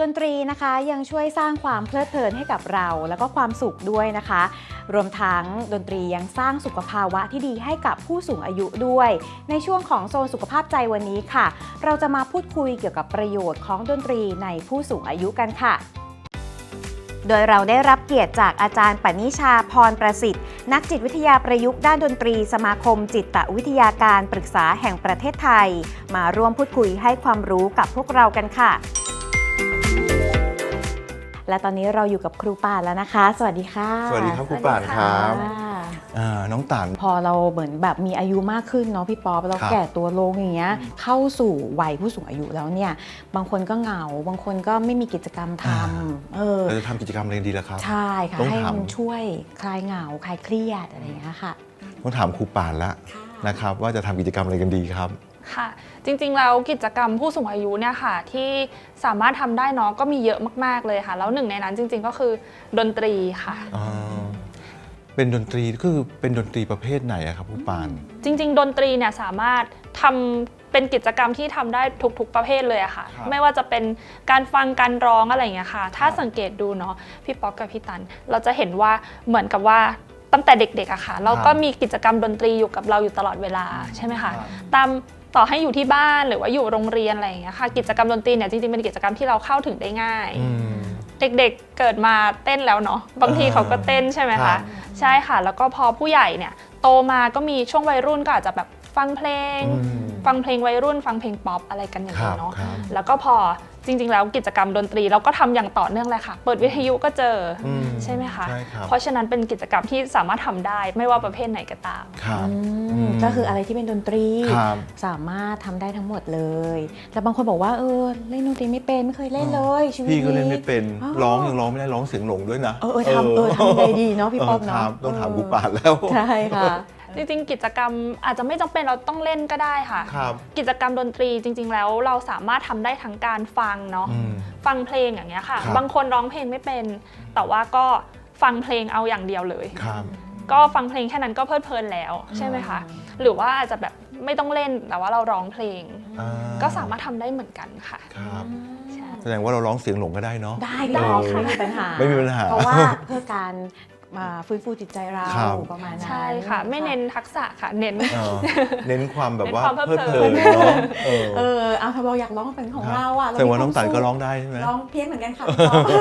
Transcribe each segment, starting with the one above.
ดนตรีนะคะยังช่วยสร้างความเพลิดเพลินให้กับเรา แล้วก็ความสุขด้วยนะคะ รวมทั้งดนตรียังสร้างสุขภาวะที่ดีให้กับผู้สูงอายุด้วย ในช่วงของโซนสุขภาพใจวันนี้ค่ะ เราจะมาพูดคุยเกี่ยวกับประโยชน์ของดนตรีในผู้สูงอายุกันค่ะโดยเราได้รับเกียรติจากอาจารย์ปณิชาพรประสิทธิ์ นักจิตวิทยาประยุกต์ด้านดนตรีสมาคม จิตวิทยาการปรึกษาแห่งประเทศไทย มาร่วมพูดคุยให้ความรู้กับพวกเรากันค่ะ และตอนนี้เราอยู่กับครูป่านแล้วนะคะ สวัสดีค่ะ สวัสดีครับครูป่านครับค่ะอ่าน้องต่าน พอเราเหมือนแบบมีอายุมากขึ้นเนาะพี่ป๊อปเราครับแก่ตัวลงอย่างเงี้ยเข้าสู่วัยผู้สูงอายุแล้วเนี่ย บางคนก็เหงา บางคนก็ไม่มีกิจกรรมทำเออเราจะทำกิจกรรมอะไรดีล่ะครับ ใช่ค่ะต้องให้ถามมันช่วยคลายเหงาคลายเครียดอะไรอย่างเงี้ยค่ะต้องถามครูป่านละนะครับว่าจะทำกิจกรรมอะไรกันดีครับค่ะ จริงๆแล้วกิจกรรมผู้สูงอายุเนี่ยค่ะที่สามารถทำได้เนาะก็มีเยอะมากๆเลยค่ะ แล้วหนึ่งในนั้นจริง ๆ ก็คือดนตรีค่ะ อ่าเป็นดนตรีก็คือเป็นดนตรีประเภทไหนอะครับครูป่าน จริง ๆ ดนตรีเนี่ยสามารถทำเป็นกิจกรรมที่ทำได้ทุกๆประเภทเลยอะค่ะ ครับไม่ว่าจะเป็นการฟังการร้องอะไรอย่างเงี้ยค่ะ ถ้าสังเกตดูเนาะพี่ป๊อกกับพี่ตัน เราจะเห็นว่าเหมือนกับว่าตั้งแต่เด็กๆอะค่ะ เราก็มีกิจกรรมดนตรีอยู่กับเราอยู่ตลอดเวลาใช่ไหมคะตาม ต่อให้อยู่ที่บ้านหรือว่าอยู่โรงเรียนอะไรอย่างเงี้ยค่ะกิจกรรมดนตรีเนี่ยจริงๆเป็นกิจกรรมที่เราเข้าถึงได้ง่าย อืม เด็กๆเกิดมาเต้นแล้วเนาะบางทีอ่าเขาก็เต้นใช่ไหมครัคะบใช่ค่ะ แล้วก็พอผู้ใหญ่เนี่ยโตมาก็มีช่วงวัยรุ่นก็อาจจะแบบฟังเพลง อืม ฟังเพลงวัยรุ่น ฟังเพลงป๊อปอะไรกันอย่างครันี้บเนาะ ครับ แล้วก็พอ จริง ๆ แล้วกิจกรรมดนตรีเราก็ทำอย่างต่อเนื่องเลยค่ะ เปิดวิทยุก็เจอออืมใช่ไหมคะ ใช่ครับ เพราะฉะนั้นเป็นกิจกรรมที่สามารถทำได้ไม่ว่าประเภทไหนก็ตาม ครับอือืมมก็คืออะไรที่เป็นดนตรี ครับ สามารถทำได้ทั้งหมดเลยแต่บางคนบอกว่าเออเล่นดนตรีไม่เป็นไม่เคยเล่นเลยชีวิตพี่ก็เล่นนี้ไม่เป็นอ๋อร้องยังร้องไม่ได้ร้องเสียงหลงด้วยนะเออเออทำเออทำไงดีเนาะพี่ป๊อปคเนาะรับต้องถามเออครูป่านแล้ว ใช่ค่ะ จริงๆ กิจกรรมอาจจะไม่จำเป็นเราต้องเล่นก็ได้ค่ะ ครับ กิจกรรมดนตรีจริง ๆ แล้วเราสามารถทำได้ทั้งการฟังเนาะ อืม ฟังเพลงอย่างเงี้ยค่ะ ครับ บางคนร้องเพลงไม่เป็น แต่ว่าก็ฟังเพลงเอาอย่างเดียวเลย ครับ ก็ฟังเพลงแค่นั้นก็เพลิดเพลินแล้วใช่ไหมคะ หรือว่าอาจจะแบบไม่ต้องเล่นแต่ว่าเราร้องเพลง อ่าก็สามารถทำได้เหมือนกันค่ะ ครับใช่แสดงว่าเราร้องเสียงหลงก็ได้เนาะ ได้ได้เออค่ะไม่มีปัญหาไม่มีปัญหา เพราะว่าเพื่อการ มาฟื้นฟูจิตใจเราครับ ประมาณนั้นใช่ค่ะ ไม่เน้นทักษะค่ะ เน้น เออเน้นความแบบว่าเน้นความเพเพลิลิดดเพเพลิลินน เนาะเออเออเอาถ้าเราอยากร้องเป็นของเราอะแต่ว่ามีน้องตันควมก็สุขร้องได้ใช่ไหมร้องเพี้ยนเหมือนกันค่ะพี่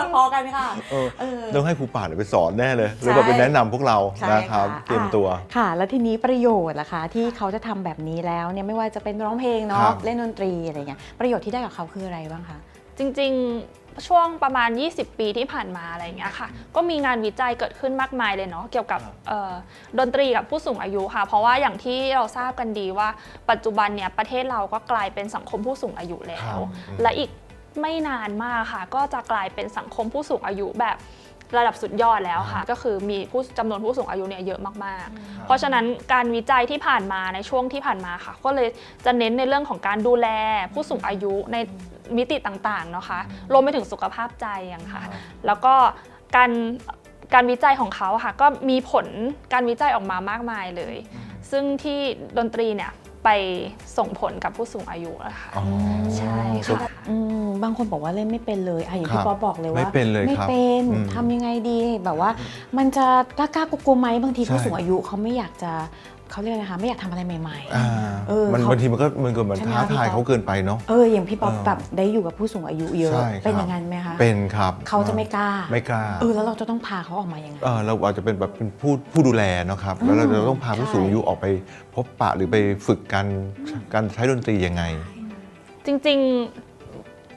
ป๊อปพอกันค่ะ เออ เออ ต้องให้ครูป่านไปสอนแน่เลย หรือใช่ว่าไปแนะนำพวกเราใช่นะครับ ค่ะ เตรียมตัว ค่ะ แล้วทีนี้ประโยชน์ล่ะคะ ที่เขาจะทำแบบนี้แล้วเนี่ยไม่ว่าจะเป็นร้องเพลงครัเนาะบ เล่นดนตรีอะไรเงี้ยประโยชน์ที่ได้กับเขาคืออะไรบ้างคะ จริง ๆ ช่วงประมาณ 20 ปีที่ผ่านมาอะไรอย่างเงี้ยค่ะ ก็มีงานวิจัยเกิดขึ้นมากมายเลยเนาะเกี่ยวกับเอ่อดนตรีกับผู้สูงอายุค่ะ เพราะว่าอย่างที่เราทราบกันดีว่าปัจจุบันเนี่ยประเทศเราก็กลายเป็นสังคมผู้สูงอายุแล้ครัวบและอีกไม่นานมากค่ะ ก็จะกลายเป็นสังคมผู้สูงอายุแบบระดับสุดยอดแล้วค่ะ ก็คือมีผู้จำนวนผู้สูงอายุเนี่ยเยอะมากๆ เพราะฉะนั้นการวิจัยที่ผ่านมาในช่วงที่ผ่านมาค่ะ ก็เลยจะเน้นในเรื่องของการดูแลผู้สูงอายุในมิติต่างๆเนาะคะรวมไปถึงสุขภาพใจอย่างค่ะ แล้วก็การการวิจัยของเขาอะค่ะก็มีผลการวิจัยออกมามากมายเลย ซึ่งที่ดนตรีเนี่ยไปส่งผลกับผู้สูงอายุอะค่ะอ๋อใช่ค่ะอืมบางคนบอกว่าเล่นไม่เป็นเลยอะอย่างครัที่บป๊อปบอกเลยว่า ไม่เป็นเลยไม่ครับเป็นอืมทำยังไงดีแบบว่า มันจะกล้ากลัวๆไหมบางทีใช่ผู้สูงอายุเขาไม่อยากจะ เขาเรียกอะไรนะคะไม่อยากทำอะไรใหม่ อ่าเออมันเขาบางทีมันก็มันก็เหมือนใช่ไหมท้าพี่ทายป๊อป เขาเกินไปเนาะ ๆ เอออย่างพี่ป๊อปเออแบบได้อยู่กับผู้สูงอายุเยอะใช่ครับ เป็นอย่างนั้นไหมคะเป็นครับเขาจะไม่กล้าไม่กล้าเออแล้วเราจะต้องพาเขาออกมายังไง เออเราอาจจะเป็นแบบเป็นผู้ผู้ดูแลเนาะครับ แล้วเราจะต้องพาผู้ใช่สูงอายุออกไปพบปะหรือไปฝึกการการใช้ดนตรียังไง จริง ๆ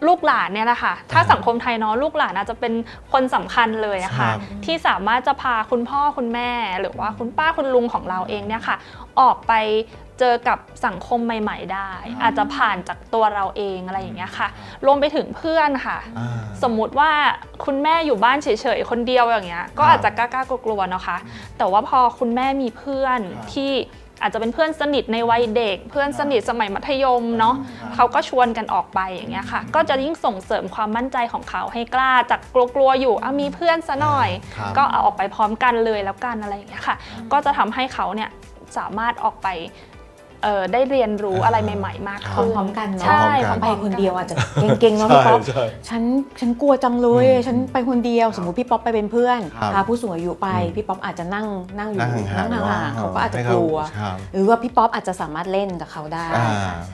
ลูกหลานเนี่ยแหละค่ะ ถ้าสังคมไทยเนาะลูกหลานอาจจะเป็นคนสำคัญเลยอะค่ะครับที่สามารถจะพาคุณพ่อคุณแม่ หรือว่าคุณป้าคุณลุงของเราเองเนี่ยค่ะ ออกไปเจอกับสังคมใหม่ ๆ ได้ อาจจะผ่านจากตัวเราเองอะไรอย่างเงี้ยค่ะ รวมไปถึงเพื่อนค่ะอ่าสมมุติว่าคุณแม่อยู่บ้านเฉยๆคนเดียวอย่างเงี้ย ก็ครับอาจจะกล้าๆกลัวๆเนาะคะแต่ว่าพอคุณแม่มีเพื่อนครับที่ อาจจะเป็นเพื่อนสนิทในวัยเด็ก เพื่อนสนิทสมัยมัธยมเนาะครับเขาก็ชวนกันออกไปอย่างเงี้ยค่ะ ก็จะยิ่งส่งเสริมความมั่นใจของเขาให้กล้าจากกลัวๆอยู่อะมีเพื่อนซะหน่อยครับก็เอาออกไปพร้อมกันเลยแล้วกันอะไรอย่างเงี้ยค่ะ ก็จะทำให้เขาเนี่ยสามารถออกไป เอ่อได้เรียนรู้อะไรใหม่ ๆ มากพร้ขึ้นอมๆกันเนาะใช่พร้อมๆกัน ไปคนเดียวอาจจะเก่งๆเนาะพี่ป๊อปใช่ฉันฉันกลัวจังเลยอืมฉันไปคนเดียว สมมติพี่ป๊อปไปเป็นเพื่อนครับพาผู้สูงอายุไปอืมพี่ป๊อปอาจจะนั่งนั่งอยู่นั่งห่างๆนั่งห่างๆเนอะเขาก็อาจจะให้กเขาลัว ครับ หรือว่าพี่ป๊อปอาจจะสามารถเล่นกับเขาได้ อ่า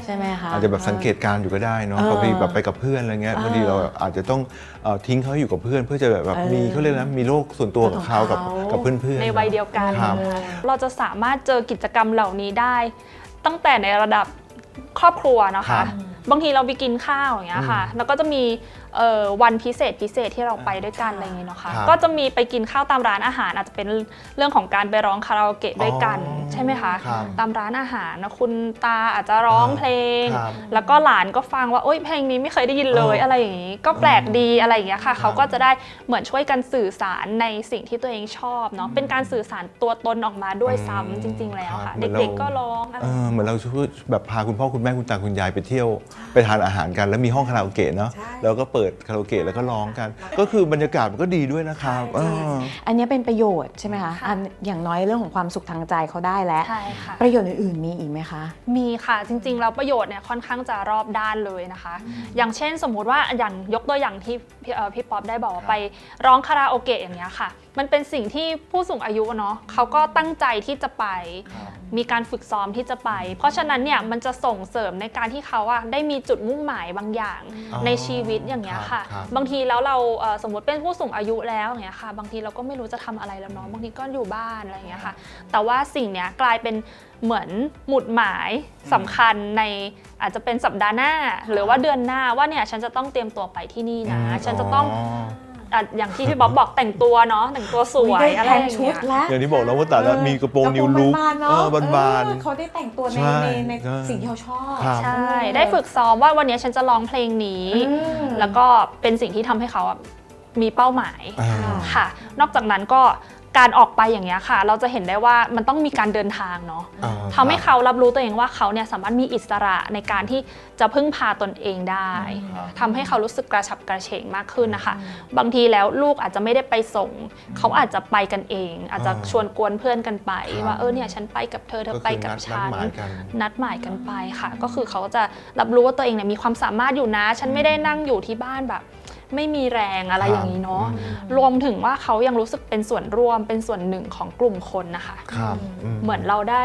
ใช่ไหมคะ อาจจะแบบสังเกตการณ์อยู่ก็ได้เนาะเออบางทีแบบไปกับเพื่อนอะไรเงี้ยเออบางทีเราอาจจะต้องเอ่อทิ้งเขาให้อยู่กับเพื่อน เพื่อจะแบบแบบเออมีเขาเรียกนะมีโลกส่วนตัวกับเขากับของเขากับเพื่อนๆ ในวัยเดียวกัน ครับ เราจะสามารถเจอกิจกรรมเหล่านี้ได้ตั้งแต่ในระดับครอบครัวนะครัคะบบางทีเราไปกินข้าวอย่างเงี้ยค่ะ แล้วก็จะมี เอ่อวันพิเศษพิเศษที่เราไปด้วยกันอะไรอย่างเงี้ยเนาะค่ะครับก็จะมีไปกินข้าวตามร้านอาหารอาจจะเป็นเรื่องของการไปร้องคาราโอเกะด้วยกันอ๋อใช่ไหมคะ ครับตามร้านอาหารนะคุณตาอาจจะร้องเพลง ครับแล้วก็หลานก็ฟังว่าโอ๊ยเพลงนี้ไม่เคยได้ยินเลยเออออะไรอย่างนี้ ก็แปลกดีอะไรอย่างเงี้ยค่ะครับเขาก็จะได้เหมือนช่วยกันสื่อสารในสิ่งที่ตัวเองชอบเนาะเป็นการสื่อสารตัวตนออกมาด้วยซ้ำจริง ๆ แล้วครัค่ะบเหมือนเรา เด็กๆก็ร้องอะไร เออเหมือนเราช่วยแบบพาคุณพ่อคุณแม่คุณตาคุณยายไปเที่ยว ไปทานอาหารกัน แล้วมีห้องคาราโอเกะเนาะแล้วก็เปิดคาราโอเกะแล้วก็ร้องกัน ก็คือบรรยากาศมันก็ดีด้วยนะครับเอออันนี้เป็นประโยชน์ใช่ไหมคะอันอย่างน้อยเรื่องของความสุขทางใจเขาได้แล้ว ใช่ค่ะ ประโยชน์อื่นๆมีอีกไหมคะ มีค่ะจริงๆแล้วประโยชน์เนี่ยค่อนข้างจะรอบด้านเลยนะคะ อย่างเช่นสมมุติว่าอย่างยกตัวอย่างที่พี่เอ่อพี่ป๊อปได้บอกว่าไปร้องคาราโอเกะอย่างเงี้ยค่ะ มันเป็นสิ่งที่ผู้สูงอายุเนาะเขาก็ตั้งใจที่จะไป มีการฝึกซ้อมที่จะไป เพราะฉะนั้นเนี่ยมันจะส่งเสริมในการที่เขาอะได้มีจุดมุ่งหมายบางอย่างอ๋อในชีวิตอย่างเงี้ยค่ะครับ บางทีแล้วเราเอ่อสมมติเป็นผู้สูงอายุแล้วอย่างเงี้ยค่ะ บางทีเราก็ไม่รู้จะทำอะไรแล้วเนาะบางทีก็อยู่บ้านอะไรอย่างเงี้ยค่ะ แต่ว่าสิ่งเนี้ยกลายเป็นเหมือนหมุดหมายสำคัญในอาจจะเป็นสัปดาห์หน้า หรือว่าเดือนหน้าว่าเนี่ยฉันจะต้องเตรียมตัวไปที่นี่นะ ฉันจะต้องอ่ะอย่างที่พี่บ๊อบบอกแต่งตัวเนาะแต่งตัวสวยได้อะไรแต่องย่างชุเงี้ดยแล้วอย่างที่บอกแล้วว่าแต่ละมีกระโปรงนิวลุกบานๆเนาะเออบานเออเขาได้แต่งตัวในใช่ในในใช่ สิ่งที่เขาชอบครับ ใช่ ได้ฝึกซ้อมว่าวันนี้ฉันจะร้องเพลงนี้ อืม แล้วก็เป็นสิ่งที่ทำให้เขาอะมีเป้าหมายอ่า ค่ะ นอกจากนั้นก็ การออกไปอย่างเงี้ยค่ะ เราจะเห็นได้ว่ามันต้องมีการเดินทางเนาะอ่าทำให้เขารับรู้ตัวเองว่าเขาเนี่ยสามารถมีอิสระในการที่จะพึ่งพาตนเองได้ทำให้เขารู้สึกกระฉับกระเฉงมากขึ้นนะคะ บางทีแล้วลูกอาจจะไม่ได้ไปส่ง เขาอาจจะไปกันเอง อาจจะอ่าชวนกวนเพื่อนกันไป ครับ ว่าเออเนี่ยฉันไปกับเธอเธอไปกับก็คือฉันนัดนัดหมายกัน นัดหมายกันไปค่ะ ก็คือเขาจะรับรู้ว่าตัวเองเนี่ยมีความสามารถอยู่นะ ฉันไม่ได้นั่งอยู่ที่บ้านแบบ ไม่มีแรงอะไรอย่างนี้เนาะอืมรวมถึงว่าเขายังรู้สึกเป็นส่วนร่วมเป็นส่วนหนึ่งของกลุ่มคนนะคะครับเหมือนเราได้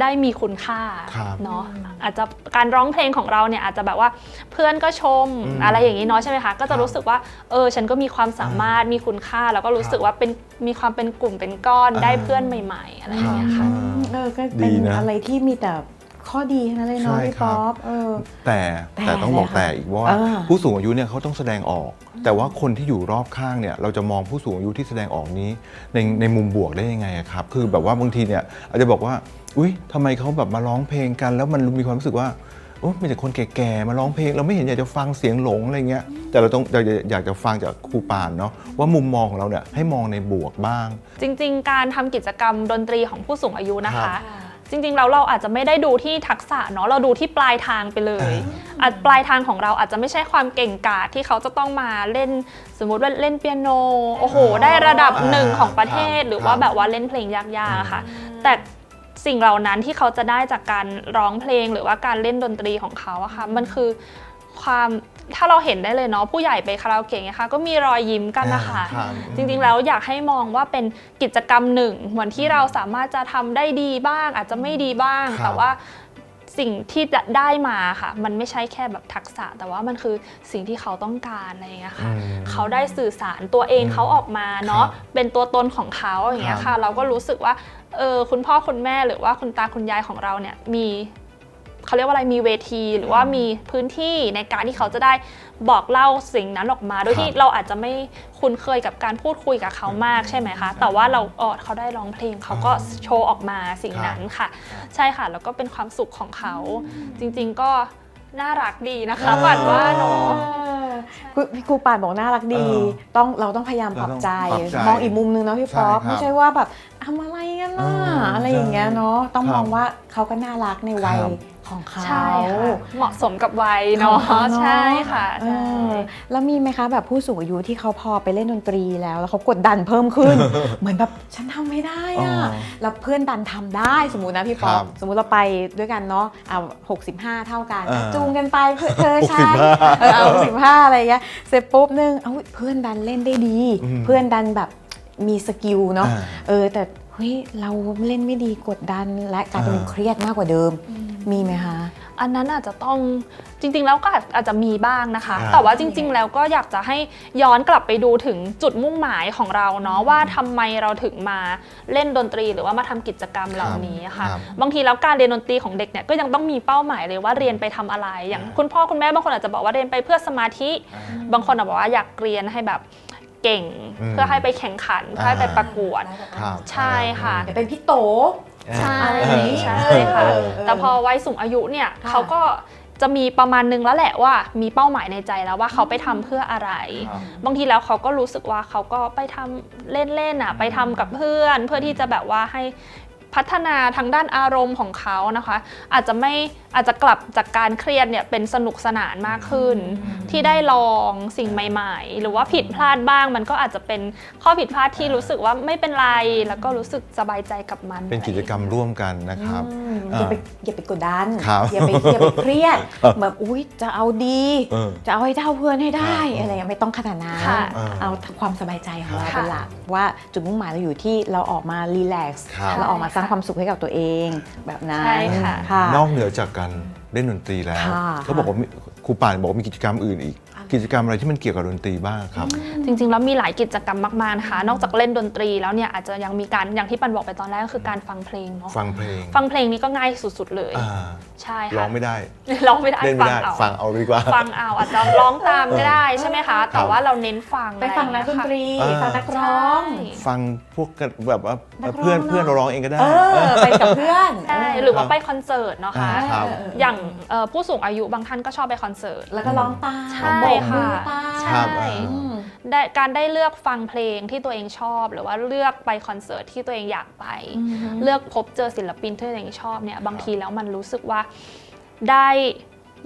ได้มีคุณค่าครับเนาะอาจจะการร้องเพลงของเราเนี่ยอาจจะแบบว่าเพื่อนก็ชมอืมอะไรอย่างนี้เนาะใช่ไหมคะก็ครัจะบรู้สึกว่าเออฉันก็มีความสามารถมีคุณค่า แล้วก็รู้สึกว่าเป็นมีความเป็นกลุ่มเป็นก้อนอ่าได้เพื่อนใหม่ ๆ อะไรอย่างเงี้ยค่ะอืมเออก็ดีเป็นนะอะไรที่มีแต่ ข้อดีทั้งนั้นเลยเนาะใช่พี่ครับ ป๊อปเออ แต่แต่แต่ต้องบอกอะไรคะแต่อีกว่า เออ ผู้สูงอายุเนี่ยเขาต้องแสดงออก แต่ว่าคนที่อยู่รอบข้างเนี่ยเราจะมองผู้สูงอายุที่แสดงออกนี้ในในมุมบวกได้ยังไงอะครับ คือแบบว่าบางทีเนี่ยอาจจะบอกว่า อุ้ยทำไมเขาแบบมาร้องเพลงกัน แล้วมันมีความรู้สึกว่าโอ้มีแต่คนแก่ๆมาร้องเพลง เราไม่เห็นอยากจะฟังเสียงหลงอะไรเงี้ยแต่เราต้องอยากจะอยากจะฟังจากครูปานเนาะว่ามุมมองของเราเนี่ยให้มองในบวกบ้าง จริง ๆ การทำกิจกรรมดนตรีของผู้สูงอายุนะครัคะ บ จริงๆแล้วเราอาจจะไม่ได้ดูที่ทักษะเนาะเราดูที่ปลายทางไปเลยอาจปลายทางของเราอาจจะไม่ใช่ความเก่งกาจที่เขาจะต้องมาเล่นสมมุติว่าเล่นเปียโนโอ้โห ได้ระดับหนึ่งของประเทศครับหรือว่าครับแบบว่าเล่นเพลงยากๆอะค่ะ แต่สิ่งเหล่านั้นที่เขาจะได้จากการร้องเพลงหรือว่าการเล่นดนตรีของเขาอะค่ะมันคือความ ถ้าเราเห็นได้เลยเนาะผู้ใหญ่ไปคาราโอเกะเนี่ยค่ะก็มีรอยยิ้มกันนะคะครับจริงๆแล้วอยากให้มองว่าเป็นกิจกรรมหนึ่งเหมือนที่เราสามารถจะทำได้ดีบ้าง อาจจะไม่ดีบ้าง ครับแต่ว่าสิ่งที่จะได้มาค่ะ มันไม่ใช่แค่แบบทักษะ แต่ว่ามันคือสิ่งที่เขาต้องการอะไรอย่างเงี้ยค่ะอืมเขาได้สื่อสารตัวเองอืมเขาออกมาเนาะครับเป็นตัวตนของเขาอย่างเงี้ยครัค่ะ บ เราก็รู้สึกว่าเออคุณพ่อคุณแม่หรือว่าคุณตาคุณยายของเราเนี่ยมี เขาเรียกว่าอะไรมีเวที หรือว่ามีพื้นที่ในการที่เขาจะได้บอกเล่าสิ่งนั้นออกมา โดยที่ครับเราอาจจะไม่คุ้นเคยกับการพูดคุยกับเขามากใช่ไหมคะ แต่ว่าเราเออเขาได้ร้องเพลงเขาก็โชว์ออกมาสิ่งนั้นค่ะ ใช่ค่ะ แล้วก็เป็นความสุขของเขา จริง ๆก็น่ารักดีนะคะอ่าปันว่าเนาะครูครูป่านบอกน่ารักดีเออต้องเราต้องพยายามปรับเราต้องใจปรับใจ มองอีกมุมนึงเนาะพี่ป๊อปใช่ครับไม่ใช่ว่าแบบทำอะไรกันล่ะเออออะไรอย่างเงี้ยเนาะต้องครับมองว่าเขาก็น่ารักในวัยครับ ขของเขาใช่ค่ะเหมาะสมกับวัยเนาะของเขาเนอะ ใช่ค่ะเอใช่อแล้วมีไหมคะแบบผู้สูงอายุที่เขาพอไปเล่นดนตรีแล้ว แล้วเขากดดันเพิ่มขึ้น เหมือนแบบฉันทำไม่ได้อ๋อะอแล้วเพื่อนดันทำได้สมมุตินะพี่ป๊อครัปบสมมุติเราไปด้วยกันเนาะเอา65 เท่ากันเออจูงกันไปเพื่อเธอฉัน65เออเอา65อะไรเงี้ยเสร็จปุ๊บนึงเอาเพื่อนดันเล่นได้ดี อืมเพื่อนดันแบบมีสกิลเนาะอ่าเออแต่เฮ้ยเราเล่นไม่ดีกดดันและกลายเป็นอ่า เครียดมากกว่าเดิมมี ไหมคะ อันนั้นอาจจะต้องจริงๆ แล้วก็อาจอาจจะมีบ้างนะคะครับแต่ว่าจริง ๆ แล้วก็อยากจะให้ย้อนกลับไปดูถึงจุดมุ่งหมายของเราเนาะว่าทำไมเราถึงมาเล่นดนตรีหรือว่ามาทำกิจกรรมเหล่านี้ค่ะ ครับ บางทีแล้วการเรียนดนตรีของเด็กเนี่ยก็ยังต้องมีเป้าหมายเลยว่าเรียนไปทำอะไร อย่างคุณพ่อคุณแม่บางคนอาจจะบอกว่าเรียนไปเพื่อสมาธิบางคนอาจจะบอกว่าอยากเรียนให้แบบเก่ง อืมเพื่อให้ไปแข่งขันเพื่อให้ไปประกวดครับใช่ค่ะ เดี๋ยวเป็นพี่โต ใช่อะไรอย่างนี้ใช่เออค่ะเออแต่พอวัยสูงอายุเนี่ยค่ะเขาก็จะมีประมาณนึงแล้วแหละว่ามีเป้าหมายในใจแล้วว่าเขาไปทำเพื่ออะไรครับบางทีแล้วเขาก็รู้สึกว่าเขาก็ไปทำเล่นๆอะไปทำกับเพื่อน เพื่อที่จะแบบว่าให้ พัฒนาทางด้านอารมณ์ของเขานะคะ อาจจะไม่อาจจะกลับจากการเครียดเนี่ยเป็นสนุกสนานมากขึ้น ที่ได้ลองสิ่งใหม่ ๆ หรือว่าผิดพลาดบ้างมันก็อาจจะเป็นข้อผิดพลาดที่รู้สึกว่าไม่เป็นไร แล้วก็รู้สึกสบายใจกับมันเป็นกิจกรรมร่วมกันนะครับอืมอย่าไปอย่าไปกดดันครับอย่าไปอย่าไปเครียดแบบอุ้ยจะเอาดีเออจะเอาให้เท่าเพื่อนให้ได้ครับอะไรอย่างไม่ต้องขนาดนั้นค่ะเอาความสบายใจของเราค่ะเป็นหลักว่าจุดมุ่งหมายเราอยู่ที่เราออกมารีแลกซ์ครับเราออกมาสร้างความสุขให้กับตัวเองแบบนั้นใช่ค่ะค่ะ นอกเหนือจากการเล่นดนตรีแล้วค่ะ เขาบอกว่ามีครูป่านบอกว่ามีกิจกรรมอื่นอีก กิจกรรมอะไรที่มันเกี่ยวกับดนตรีบ้างครับ จริงๆ แล้วมีหลายกิจกรรมมากๆนะคะนอกจากเล่นดนตรีแล้วเนี่ยอาจจะยังมีการอย่างที่ปันบอกไปตอนแรกก็คือการฟังเพลงเนาะฟังเพลงฟังเพลงนี้ก็ง่ายสุดๆเลยอ่าใช่ค่ะร้องไม่ได้ ร้องไม่ได้เล่นฟัไม่งได้เอา ฟังเอาดีกว่า ฟังเอาอาจจะร้องตามก็ได้ใช่ไหมคะ แต่ว่าเราเน้นฟังไปฟังนักดนตรีอ่า ฟังนักร้องใช่ฟังพวกกันแบบว่านักร้องเพื่อนเนอะ เพื่อนเราร้องเองก็ได้ เออ ไปกับเพื่อนใช่หรือว่าไปคอนเสิร์ตเนาะคะ อ่า ครับอย่างเอ่อผู้สูงอายุบางท่านก็ชอบไปคอนเสิร์ต แล้วก็ร้องตามใช่โบกมือค่ะตามใช่ ครับอืมได้การได้เลือกฟังเพลงที่ตัวเองชอบ หรือว่าเลือกไปคอนเสิร์ตที่ตัวเองอยากไป เลือกพบเจอศิลปินที่ตัวเองชอบเนี่ยบางทีแล้วมันรู้สึกว่าได้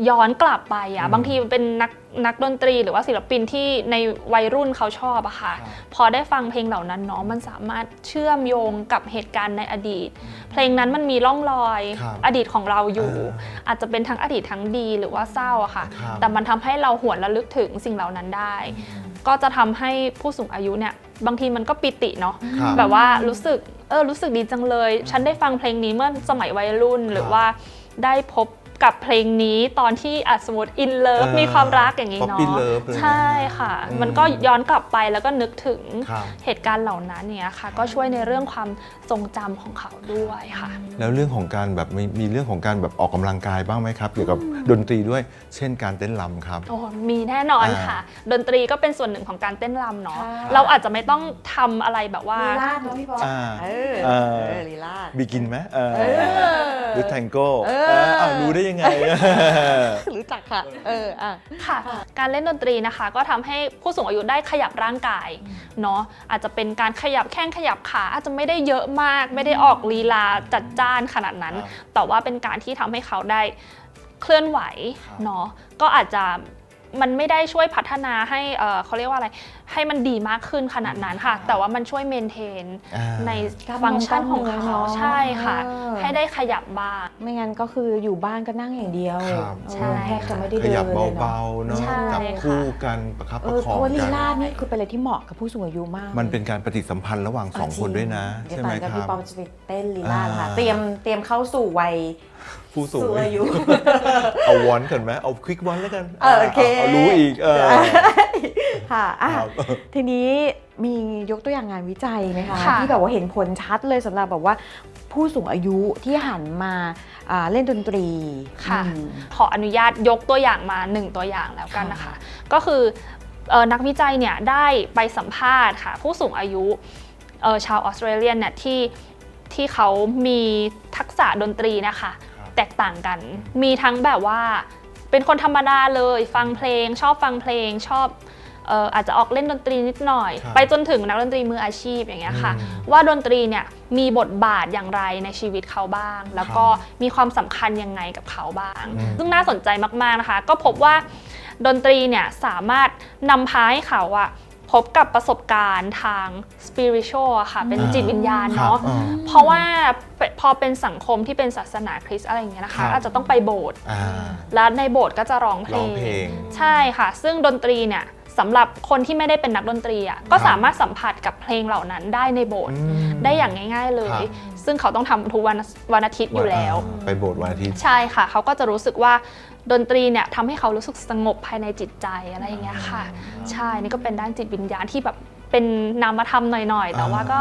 ย้อนกลับไปอือะมบางทีเป็นนักนักดนตรีหรือว่าศิลปินที่ในวัยรุ่นเขาชอบอะค่ะ พอได้ฟังเพลงเหล่านั้นเนาะมันสามารถเชื่อมโยงกับเหตุการณ์ในอดีต เพลงนั้นมันมีร่องรอยครับอดีตของเราอยู่อ่าอาจจะเป็นทั้งอดีตทั้งดีหรือว่าเศร้าอะค่ะครับแต่มันทำให้เราหวนระลึกถึงสิ่งเหล่านั้นได้ ก็จะทำให้ผู้สูงอายุเนี่ยบางทีมันก็ปิติเนาะครับแบบว่ารู้สึกเออรู้สึกดีจังเลย ฉันได้ฟังเพลงนี้เมื่อสมัยวัยรุ่นหรือว่าได้พบ กับเพลงนี้ตอนที่อาจสมมติอินเลิฟเออมีความรักอย่างนี้ Puppy เนาะ love เลยใช่ค่ะ อืมมันก็ย้อนกลับไปแล้วก็นึกถึงครับ เหตุการณ์เหล่านั้นเนี่ยค่ะ ก็ช่วยในเรื่องความทรงจำของเขาด้วยค่ะ แล้วเรื่องของการแบบมีมีเรื่องของการแบบออกกำลังกายบ้างไหมครับ เกี่ยวกับดนตรีด้วย เช่นการเต้นรำครับ โอ้มีแน่นอนอ่าค่ะ ดนตรีก็เป็นส่วนหนึ่งของการเต้นรำเนาะ ค่ะ เราอาจจะไม่ต้องทำอะไรแบบว่า ลีลาดเนาะพี่บอลอ่าเออเออเออลีลาดบีกินไหมเออเออ หรือแทงโก้เออ เอออ้าวรู้ได้ยังไง รู้จักค่ะ เอออะ ค่ะ การเล่นดนตรีนะคะ ก็ทำให้ผู้สูงอายุได้ขยับร่างกายเนาะอาจจะเป็นการขยับแข้งขยับขาอาจจะไม่ได้เยอะมาก ไม่ได้ออกลีลาจัดจ้านขนาดนั้นครับแต่ว่าเป็นการที่ทำให้เขาได้เคลื่อนไหวครับเนาะก็อาจจะ มันไม่ได้ช่วยพัฒนาให้เอ่อเขาเรียกว่าอะไร ให้มันดีมากขึ้นขนาดนั้นค่ะ แต่ว่ามันช่วยเมนเทนอ่าในกล้ามฟังก์ชันของเนื้อเขาเนอะใช่ค่ะเออให้ได้ขยับบ้างไม่งั้นก็คืออยู่บ้านก็นั่งอย่างเดียวครับเออใช่แทบจะไม่ได้ขเดินยับเลยเบาเนาะๆเนาะใช่จับค่ะคู่กันประคับเอประอคเพองราะว่าลีกันลาดนี่คือเป็นอะไรที่เหมาะกับผู้สูงอายุมาก มันเป็นการปฏิสัมพันธ์ระหว่างสองคนด้วยนะเดี๋ยวใช่ไหตมอนกับคพี่รับปอมจะไปเต้นลีลาดค่ะอ่าเตรียมเตรียมเข้าสู่วัย ผู้สูงสูงอายุ เอาวอนก่อนไหมเอาควิกวอนแล้วกันเออโอเคารู้อีกเออ ค่ะอะ ครับ ทีนี้มียกตัวอย่างงานวิจัยไหมคะค่ะ ที่แบบว่าเห็นผลชัดเลยสำหรับแบบว่าผู้สูงอายุที่หันมาอ่าเล่นดนตรีค่ะ อืม ขออนุญาตยกตัวอย่างมาหนึ่งตัวอย่างแล้วกันนะคะ ก็คือเอ่อนักวิจัยเนี่ยได้ไปสัมภาษณ์ค่ะ ผู้สูงอายุเอ่อชาวออสเตรเลียเนี่ยที่ที่เขามีทักษะดนตรีนะคะครับ แตกต่างกัน มีทั้งแบบว่า เป็นคนธรรมดาเลยฟังเพลง ชอบฟังเพลงชอบเอ่ออาจจะออกเล่นดนตรีนิดหน่อยครับไปจนถึงนักดนตรีมืออาชีพอย่างเงี้ยค่ะอืมว่าดนตรีเนี่ยมีบทบาทอย่างไรในชีวิตเขาบ้าง แล้วก็มีความสำคัญยังไงกับเขาบ้างอืมซึ่งน่าสนใจมากๆนะคะ ก็พบว่าดนตรีเนี่ยสามารถนำพาให้เขาอะ พบกับประสบการณ์ทาง spiritual อะค่ะ เป็นอ่าจิตวิญญาณครับเนาะอ่าเพราะว่าพอเป็นสังคมที่เป็นศาสนาคริสต์อะไรอย่างเงี้ยนะครัคะ บ อาจจะต้องไปโบสถ์อ่า แล้วในโบสถ์ก็จะร้องเพลร้องง เพลง ใช่ค่ะ ซึ่งดนตรีเนี่ย สำหรับคนที่ไม่ได้เป็นนักดนตรีอะก็ครับสามารถสัมผัสกับเพลงเหล่านั้นได้ในโบสถ์อืมได้อย่างง่าย ๆเลยครับซึ่งเขาต้องทำทุกวันวันอาทิตย์อยู่แล้วาไปโบสถ์วันอาทิตย์ใช่ค่ะ เขาก็จะรู้สึกว่าดนตรีเนี่ยทำให้เขารู้สึกสงบภายในจิตใจอะไรอย่างเงี้ยค่ะ ใช่นี่ก็เป็นด้านจิตวิญญาณที่แบบเป็นนามธรรมหน่อยๆ แต่ว่าก็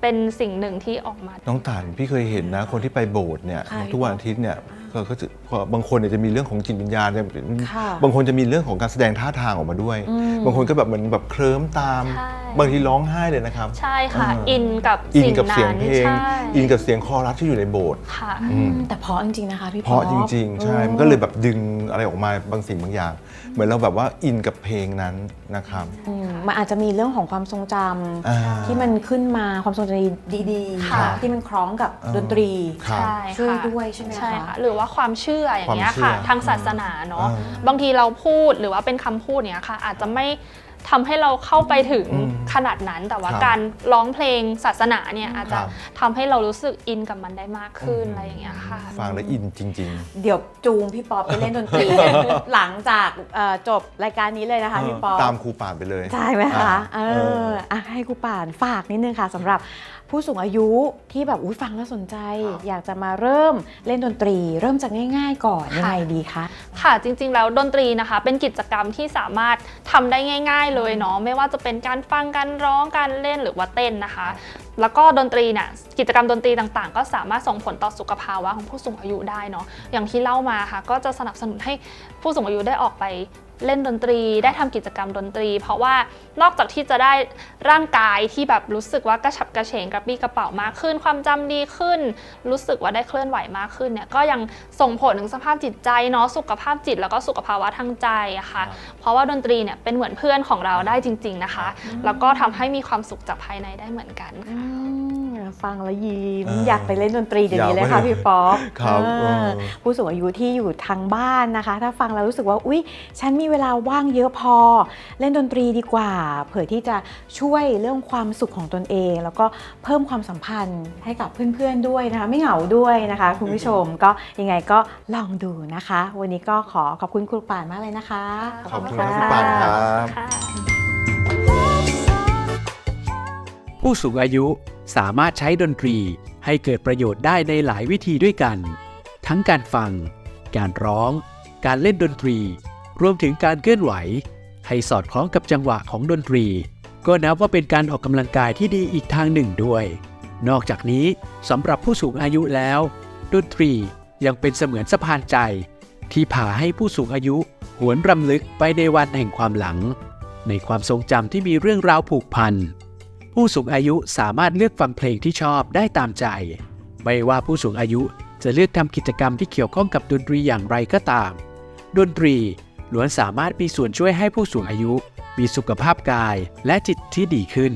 เป็นสิ่งหนึ่งที่ออกมา น้องตานพี่เคยเห็นนะคนที่ไปโบสถ์เนี่ยค่ะทุกวันอาทิตย์เนี่ยก็ก็จะบางคนเนี่ยจะมีเรื่องของจิตวิญญาณเนี่ยค่ะบางคนจะมีเรื่องของการแสดงท่าทางออกมาด้วยอืมบางคนก็แบบเหมือนแบบเคลิ้มตามใช่บางทีร้องไห้เลยนะครับ ใช่ค่ะอ่าอินกับอินสิ่งกับเสียงนั้นเพลงใช่อินกับเสียงคอรัสที่อยู่ในโบสถ์ค่ะอืมแต่เพราะจริงๆนะคะพี่เพราะป๊จอปริงๆ ใช่ออมันก็เลยแบบดึงอะไรออกมาบางสิ่งบางอย่าง เหมือนเราแบบว่าอินกับเพลงนั้นนะครับอืมมันอาจจะมีเรื่องของความทรงจอ่าำที่มันขึ้นมาความทรงจำดีค่ะๆที่มันคล้องกับอ่าดนตรีครับใช่ช่วยค่ะด้วยใช่ไหมใช่คะค่ะหรือว่าความเชื่ออย่างเงี้ยความเชื่ค่ะอทางศาสนาเนาะอ่าบางทีเราพูดหรือว่าเป็นคำพูดเนี้ยค่ะ อาจจะไม่ทำให้เราเข้าไปถึงอืมขนาดนั้น แต่ว่าครับการร้องเพลงศาสนาเนี่ยอาจจะครับ ทำให้เรารู้สึกอินกับมันได้มากขึ้นอืมอะไรอย่างเงี้ยค่ะ ฟังแล้วอินจริง เดี๋ยวจูงพี่ป๊อปไปเล่นดนตรี หลังจากเอ่อจบรายการนี้เลยนะคะๆพี่ป๊อปตามครูป่านไปเลย ใช่ไหมคะ เอเออออะให้ครูป่านฝากนิดนึงค่ะสำหรับ ผู้สูงอายุที่แบบอุ้ยฟังแล้วสนใจครับอยากจะมาเริ่มเล่นดนตรี เริ่มจากง่าย ๆ ก่อนยังไงดีคะค่ะจริง ๆ แล้วดนตรีนะคะ เป็นกิจกรรมที่สามารถทำได้ง่าย ๆ เลยเนาะไม่ว่าจะเป็นการฟังการร้องการเล่นหรือว่าเต้นนะคะ แล้วก็ดนตรีเนี่ยกิจกรรมดนตรีต่างๆ ก็สามารถส่งผลต่อสุขภาวะของผู้สูงอายุได้เนาะอย่างที่เล่ามาค่ะ ก็จะสนับสนุนให้ผู้สูงอายุได้ออกไป เล่นดนตรี ได้ทำกิจกรรมดนตรี เพราะว่านอกจากที่จะได้ร่างกายที่แบบรู้สึกว่ากระฉับกระเฉงกระปรี้กระเป๋ามากขึ้น ความจำดีขึ้น รู้สึกว่าได้เคลื่อนไหวมากขึ้นเนี่ยก็ยังส่งผลถึงสภาพจิตใจเนาะสุขภาพจิตแล้วก็สุขภาวะทางใจอะค่ะเพราะว่าดนตรีเนี่ยเป็นเหมือนเพื่อนของเราได้จริง ๆนะคะ แล้วก็ทำให้มีความสุขจากภายในได้เหมือนกันอืม ฟังแล้วยิ้มเออออยากไปเล่นดนตรีเดี๋ยวนี้เลยอยากค่ะไปพี่ป๊อปครับเออเออผู้สูงอายุที่อยู่ทางบ้านนะคะ ถ้าฟังแล้วรู้สึกว่าอุ๊ย ฉันมีเวลาว่างเยอะพอ เล่นดนตรีดีกว่า เผื่อที่จะช่วยเรื่องความสุขของตนเอง แล้วก็เพิ่มความสัมพันธ์ให้กับเพื่อนๆด้วยนะคะ ไม่เหงาด้วยนะคะ คุณผู้ชมก็ยังไงก็ลองดูนะคะ วันนี้ก็ขอขอบคุณครูป่านมากเลยนะคะ ขอบคุณะครูป่านครับ ค่ะ ผู้สูงอายุสามารถใช้ดนตรีให้เกิดประโยชน์ได้ในหลายวิธีด้วยกัน ทั้งการฟัง การร้อง การเล่นดนตรี รวมถึงการเคลื่อนไหว ให้สอดคล้องกับจังหวะของดนตรี ก็นับว่าเป็นการออกกำลังกายที่ดีอีกทางหนึ่งด้วย นอกจากนี้สำหรับผู้สูงอายุแล้ว ดนตรียังเป็นเสมือนสะพานใจ ที่พาให้ผู้สูงอายุหวนรำลึกไปในวันแห่งความหลัง ในความทรงจำที่มีเรื่องราวผูกพัน ผู้สูงอายุสามารถเลือกฟังเพลงที่ชอบได้ตามใจ ไม่ว่าผู้สูงอายุจะเลือกทำกิจกรรมที่เกี่ยวข้องกับดนตรีอย่างไรก็ตาม ดนตรีล้วนสามารถมีส่วนช่วยให้ผู้สูงอายุ มีสุขภาพกายและจิตที่ดีขึ้น